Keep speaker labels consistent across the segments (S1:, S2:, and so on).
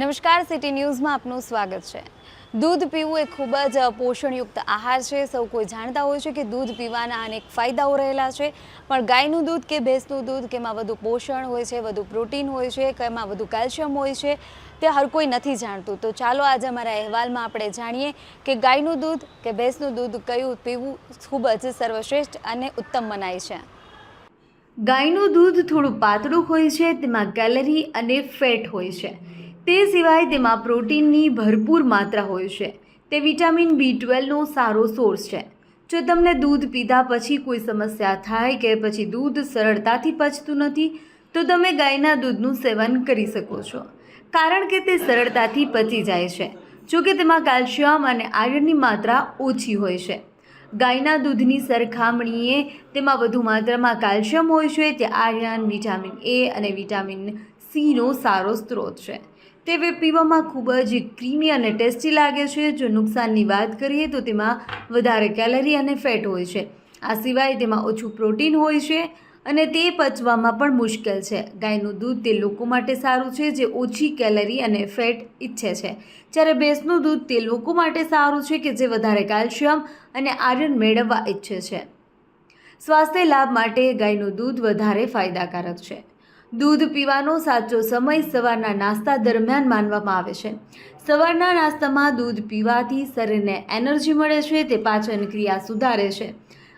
S1: નમસ્કાર, સિટી ન્યૂઝમાં આપનું સ્વાગત છે. દૂધ પીવું એ ખૂબ જ પોષણયુક્ત આહાર છે. સૌ કોઈ જાણતા હોય છે કે દૂધ પીવાના અનેક ફાયદાઓ રહેલા છે. પણ ગાયનું દૂધ કે ભેંસનું દૂધ કે એમાં વધુ પોષણ હોય છે, વધુ પ્રોટીન હોય છે કે એમાં વધુ કેલ્શિયમ હોય છે, તે હર કોઈ નથી જાણતું. તો ચાલો આજે અમારા અહેવાલમાં આપણે જાણીએ કે ગાયનું દૂધ કે ભેંસનું દૂધ કયું પીવું ખૂબ જ સર્વશ્રેષ્ઠ અને ઉત્તમ મનાય છે. ગાયનું દૂધ થોડું પાતળું હોય છે, તેમાં કેલરી અને ફેટ હોય છે. તે સિવાય તેમાં પ્રોટીનની ભરપૂર માત્રા હોય છે. તે વિટામિન બી ટ્વેલ્વનો સારો સોર્સ છે. જો તમને દૂધ પીધા પછી કોઈ સમસ્યા થાય કે પછી દૂધ સરળતાથી પચતું નથી, તો તમે ગાયના દૂધનું સેવન કરી શકો છો. કારણ કે તે સરળતાથી પચી જાય છે. જો કે તેમાં કેલ્શિયમ અને આયર્નની માત્રા ઓછી હોય છે. ગાયના દૂધની સરખામણીએ તેમાં વધુ માત્રામાં કેલ્શિયમ હોય છે, તે આયર્ન વિટામિન એ અને વિટામિન સીનો સારો સ્ત્રોત છે. તે પીવામાં ખૂબ જ ક્રીમી અને ટેસ્ટી લાગે છે. જો નુકસાનની વાત કરીએ તો તેમાં વધારે કેલરી અને ફેટ હોય છે. આ સિવાય તેમાં ઓછું પ્રોટીન હોય છે અને તે પચવામાં પણ મુશ્કેલ છે. ગાયનું દૂધ તે લોકો માટે સારું છે જે ઓછી કેલરી અને ફેટ ઈચ્છે છે. જ્યારે ભેંસનું દૂધ તે લોકો માટે સારું છે કે જે વધારે કેલ્શિયમ અને આયર્ન મેળવવા ઈચ્છે છે. સ્વાસ્થ્ય લાભ માટે ગાયનું દૂધ વધારે ફાયદાકારક છે. દૂધ પીવાનો સાચો સમય સવારના નાસ્તા દરમિયાન માનવામાં આવે છે. સવારના નાસ્તામાં દૂધ પીવાથી શરીરને એનર્જી મળે છે તે પાચન ક્રિયા સુધારે છે.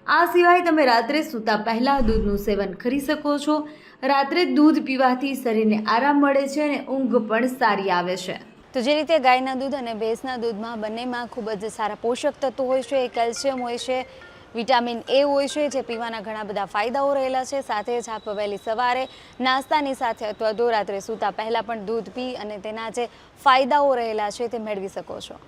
S1: આ સિવાય તમે રાત્રે સૂતા પહેલાં દૂધનું સેવન કરી શકો છો. રાત્રે દૂધ પીવાથી શરીરને આરામ મળે છે અને ઊંઘ પણ સારી આવે છે. તો જે રીતે ગાયના દૂધ અને ભેંસના દૂધમાં બંનેમાં ખૂબ જ સારા પોષક તત્વો હોય છે કેલ્શિયમ હોય છે વિટામિન એ હોય છે, જે પીવાના ઘણા બધા ફાયદાઓ રહેલા છે. સાથે જ આપ વહેલી સવારે નાસ્તાની સાથે અથવા તો રાત્રે સૂતા પહેલાં પણ દૂધ પી અને તેના જે ફાયદાઓ રહેલા છે તે મેળવી શકો છો.